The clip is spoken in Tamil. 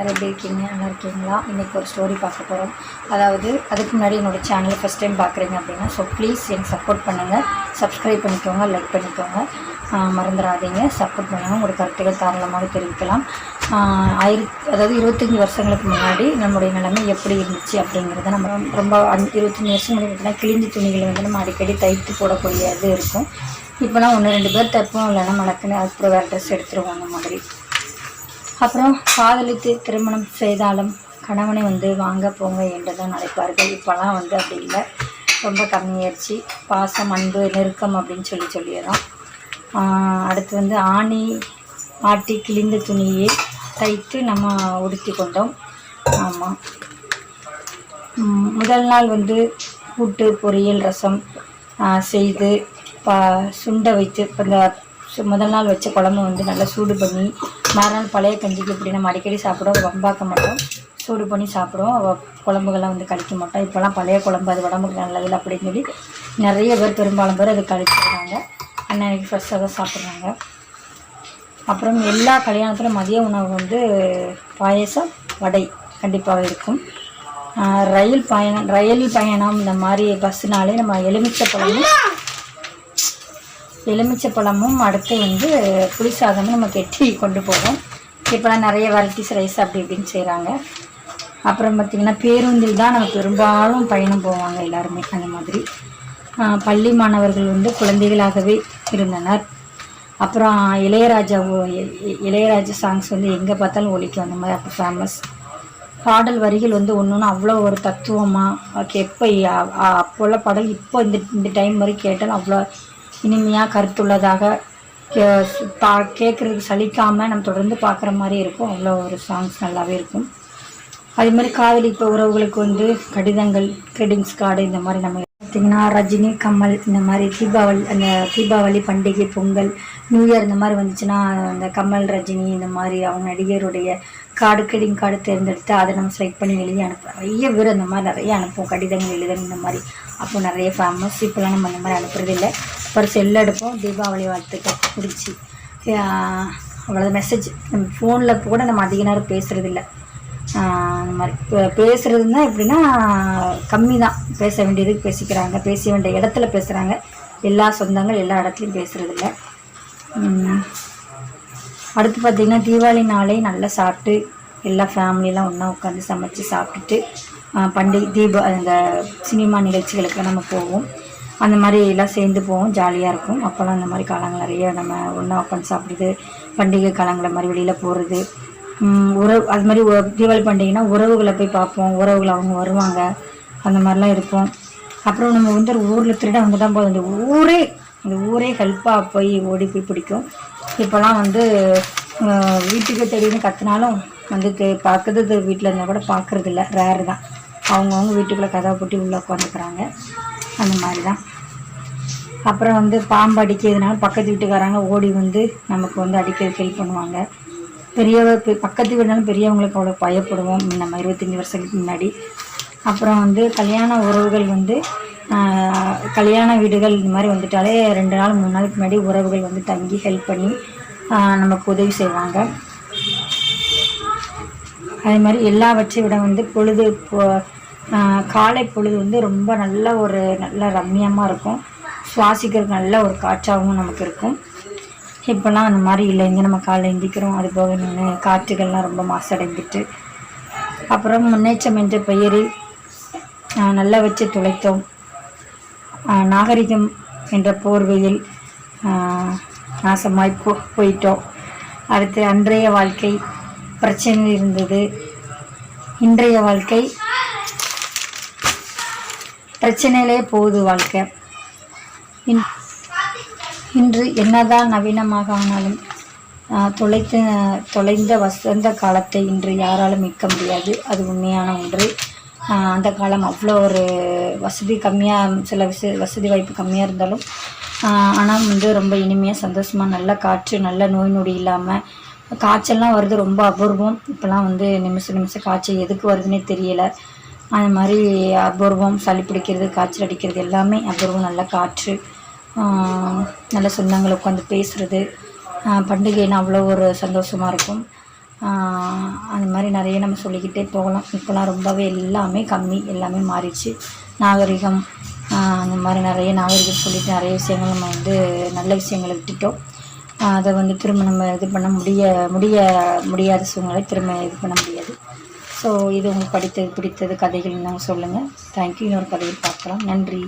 எல்லோரும் எப்படி இருக்கீங்க? நல்லா இருக்கீங்களா? இன்றைக்கி ஒரு ஸ்டோரி பார்க்க போகிறோம் அதாவது அதுக்கு முன்னாடி என்னோடய சேனலை ஃபஸ்ட் டைம் பார்க்குறீங்க அப்படின்னா ஸோ ப்ளீஸ் எனக்கு சப்போர்ட் பண்ணுங்கள் சப்ஸ்கிரைப் பண்ணிக்கோங்க லைக் பண்ணிக்கோங்க. மறந்துடாதீங்க. சப்போர்ட் பண்ணுங்கள் உங்களோட கருத்துக்கள் தாராளமாக தெரிவிக்கலாம். ஆயிரத்தி ஆயிர அதாவது இருபத்தஞ்சி வருஷங்களுக்கு முன்னாடி நம்முடைய நிலைமை எப்படி இருந்துச்சு அப்படிங்கிறத நம்ம ரொம்ப- அஞ்சு இருபத்தஞ்சி வருஷம் முன்னாடி கிழிஞ்சி துணிகளை வந்து நம்ம அடிக்கடி தைத்து போடக்கூடிய இது இருக்கும். இப்போலாம் ஒன்று ரெண்டு பேர் தைப்போம். இல்லைன்னா மலக்குன்னு அதுக்கப்புறம் வேறு ட்ரெஸ் எடுத்துருவோம் அந்த மாதிரி. அப்புறம் காதலித்து திருமணம் செய்தாலும் கணவனை வந்து வாங்க போங்க என்று தான் நினைப்பார்கள். இப்போலாம் வந்து அப்படி இல்லை. ரொம்ப கம்மியாயிடுச்சு. பாசம் அன்பு நெருக்கம் அப்படின்னு சொல்லி சொல்லிடுறோம். அடுத்து வந்து ஆணி ஆட்டி கிழிந்த துணியை தைத்து நம்ம உடுத்தி கொண்டோம். ஆமாம் முதல் நாள் வந்து கூட்டு பொரியல் ரசம் செய்து ப சுண்ட வைத்து இப்போ இந்த ஸோ முதல் நாள் வச்ச குழம்பு வந்து நல்லா சூடு பண்ணி மறுநாள் பழைய கஞ்சிக்கு இப்படி நம்ம அடிக்கடி சாப்பிடுவோம். வம்பாக்க மாட்டோம். சூடு பண்ணி சாப்பிடுவோம். குழம்புகள்லாம் வந்து கழிக்க மாட்டோம். இப்போலாம் பழைய குழம்பு அது உடம்புக்கு நல்லதில்லை அப்படின்னு சொல்லி நிறைய பேர் பெரும்பாலும் பேர் அது கழிச்சிடுறாங்க. அன்னைக்கு ஃப்ரெஷ்ஷாக தான் சாப்பிட்றாங்க. அப்புறம் எல்லா கல்யாணத்திலும் மதிய உணவு வந்து பாயசம் வடை கண்டிப்பாக இருக்கும். ரயில் பயணம் ரயில் பயணம் இந்த மாதிரி பஸ்ஸுனாலே நம்ம எலுமிச்சை பழமும் எலுமிச்சை பழமும் அடுத்து வந்து புளி சாதமும் நம்ம கெட்டி கொண்டு போவோம். இப்போலாம் நிறைய வெரைட்டிஸ் ரைஸ் அப்படி இப்படின்னு செய்கிறாங்க அப்புறம் பார்த்திங்கன்னா பேருந்தில் தான் நம்ம பெரும்பாலும் பயணம் போவாங்க எல்லாருமே அந்த மாதிரி. ஆஹ் பள்ளி மாணவர்கள் வந்து குழந்தைகளாகவே இருந்தனர். அப்புறம் இளையராஜா இளையராஜா சாங்ஸ் வந்து எங்கே பார்த்தாலும் ஒழிக்கும் அந்த மாதிரி அப்போ ஃபேமஸ் பாடல் வரிகள் வந்து ஒன்று ஒன்று அவ்வளோ ஒரு தத்துவமாக எப்போ அப்போ உள்ள பாடல் இப்போ இந்த இந்த டைம் வரை கேட்டாலும் அவ்வளோ இனிமையாக கருத்துள்ளதாக பா கேட்குறதுக்கு சலிக்காமல் நம்ம தொடர்ந்து பார்க்குற மாதிரி இருக்கும். அவ்வளோ ஒரு சாங்ஸ் நல்லாவே இருக்கும். அதே மாதிரி காதலிப்ப உறவுகளுக்கு வந்து கடிதங்கள் கிரெடிங்ஸ் கார்டு இந்த மாதிரி நம்ம பார்த்திங்கன்னா ரஜினி கமல் இந்த மாதிரி தீபாவளி அந்த தீபாவளி பண்டிகை பொங்கல் நியூ இயர் இந்த மாதிரி வந்துச்சுன்னா அந்த கமல் ரஜினி இந்த மாதிரி அவங்க நடிகருடைய கார்டு கிரெடிங் கார்டு தேர்ந்தெடுத்து அதை நம்ம செலக்ட் பண்ணி எழுதி அனுப்புவோம் நிறைய பேர் அந்த மாதிரி நிறைய அனுப்புவோம். கடிதங்கள் எழுதணும் இந்த மாதிரி அப்போ நிறைய ஃபேமஸ் இப்போலாம் நம்ம அந்த மாதிரி அனுப்புறதில்லை அப்புறம் செல் எடுப்போம். தீபாவளி வாழ்த்துக்கள். முடிச்சு அவ்வளோ மெசேஜ் நம்ம ஃபோனில் கூட நம்ம அதிக நேரம் பேசுகிறதில்ல அந்த மாதிரி. இப்போ பேசுகிறதுனா எப்படின்னா கம்மி தான் பேச வேண்டியதுக்கு பேசிக்கிறாங்க. பேச வேண்டிய இடத்துல பேசுகிறாங்க எல்லா சொந்தங்கள் எல்லா இடத்துலையும் பேசுகிறதில்ல அடுத்து பார்த்திங்கன்னா தீபாவளி நாளே நல்லா சாப்பிட்டு எல்லா ஃபேமிலியெலாம் ஒன்றா உட்காந்து சமைச்சு சாப்பிட்டுட்டு பண்டிகை தீப அந்த சினிமா நிகழ்ச்சிகளுக்கு நம்ம போவோம். அந்த மாதிரி எல்லாம் சேர்ந்து போவோம். ஜாலியாக இருக்கும். அப்போல்லாம் அந்த மாதிரி காலங்கள் நிறைய நம்ம ஒன்றா உட்காந்து சாப்பிடுறது பண்டிகை காலங்களை மாதிரி வெளியில் போகிறது உறவு அது மாதிரி தீபாவளி பண்டிகைனா உறவுகளை போய் பார்ப்போம். உறவுகள் அவங்க வருவாங்க. அந்த மாதிரிலாம் இருப்போம். அப்புறம் நம்ம வந்து ஒரு ஊரில் திருட அவங்க தான் போதும். அந்த ஊரே அந்த ஊரே ஹெல்ப்பாக போய் ஓடி போய் பிடிக்கும். இப்போல்லாம் வந்து வீட்டுக்கு தெரியும்னு கற்றுனாலும் வந்து தெ- பக்கத்து வீட்டில் இருந்தால் கூட பார்க்குறதில்ல. ரேர் தான். அவங்கவுங்க வீட்டுக்குள்ளே கதவை போட்டி உள்ளே உட்காந்துக்கிறாங்க அந்த மாதிரி தான் அப்புறம் வந்து பாம்பு அடிக்கிறதுனால பக்கத்து வீட்டுக்காரங்க ஓடி வந்து நமக்கு வந்து அடிக்கிறதுக்கு ஹெல்ப் பண்ணுவாங்க. பெரியவ பக்கத்து வீடுனாலும் பெரியவங்களுக்கு அவ்வளோ பயப்படுவோம். நம்ம இருபத்தஞ்சி வருஷத்துக்கு முன்னாடி. அப்புறம் வந்து கல்யாண உறவுகள் வந்து கல்யாண வீடுகள் இந்த மாதிரி வந்துட்டாலே ரெண்டு நாள் மூணு நாளுக்கு முன்னாடி உறவுகள் வந்து தங்கி ஹெல்ப் பண்ணி நமக்கு உதவி செய்வாங்க. அதே மாதிரி எல்லாவற்றை விட வந்து பொழுது காலை பொழுது வந்து ரொம்ப நல்ல ஒரு நல்ல ரம்மியமாக இருக்கும். சுவாசிக்கிறதுக்கு நல்ல ஒரு காற்றாகவும் நமக்கு இருக்கும். இப்போல்லாம் அந்த மாதிரி இல்லை. இங்கே நம்ம காலைல எந்திக்கிறோம். அது போக நின்று காற்றுகள்லாம் ரொம்ப மாசடைந்துட்டு. அப்புறம் முன்னேற்றம் என்ற பெயரில் நல்ல வச்சு துளைத்தோம். நாகரிகம் என்ற போர்வையில் நாசமாய் போ போயிட்டோம். அடுத்து அன்றைய வாழ்க்கை பிரச்சனை இருந்தது. இன்றைய வாழ்க்கை பிரச்சனையிலே போகுது வாழ்க்கை. இன் இன்று என்னதான் நவீனமாக ஆனாலும் தொலைத்த தொலைந்த வசந்த காலத்தை இன்று யாராலும் மீட்க முடியாது. அது உண்மையான ஒன்று. அந்த காலம் அவ்வளோ ஒரு வசதி கம்மியாக சில விச வசதி வாய்ப்பு கம்மியாக இருந்தாலும் ஆனால் வந்து ரொம்ப இனிமையாக சந்தோஷமாக நல்ல காற்று நல்ல நோய் நொடி இல்லாமல் காய்ச்சல்லாம் வருது ரொம்ப அபூர்வம். இப்போலாம் வந்து நிமிஷம் நிமிஷம் காய்ச்சல் எதுக்கு வருதுன்னே தெரியலை. அந்த மாதிரி அபூர்வம் சளி பிடிக்கிறது காய்ச்சல் அடிக்கிறது எல்லாமே அபூர்வம். நல்ல காற்று நல்ல சொந்தங்களை உட்காந்து பேசுகிறது பண்டிகைன்னா அவ்வளோ ஒரு சந்தோஷமாக இருக்கும். அந்த மாதிரி நிறைய நம்ம சொல்லிக்கிட்டே போகலாம். இப்போலாம் ரொம்பவே எல்லாமே கம்மி எல்லாமே மாறிடுச்சு. நாகரிகம் அந்த மாதிரி நிறைய நாகரிகம் சொல்லிட்டு நிறைய விஷயங்கள் நம்ம வந்து நல்ல விஷயங்களை விட்டுட்டோம். அதை வந்து திரும்ப நம்ம இது பண்ண முடிய முடிய முடியாத சூழ்நிலை திரும்ப இது பண்ண முடியாது. ஸோ இது உங்களுக்கு படித்தது பிடித்தது கதைகள் நாங்கள் சொல்லுங்கள் தேங்க்யூ இன்னொரு கதையில் பார்க்கலாம். நன்றி.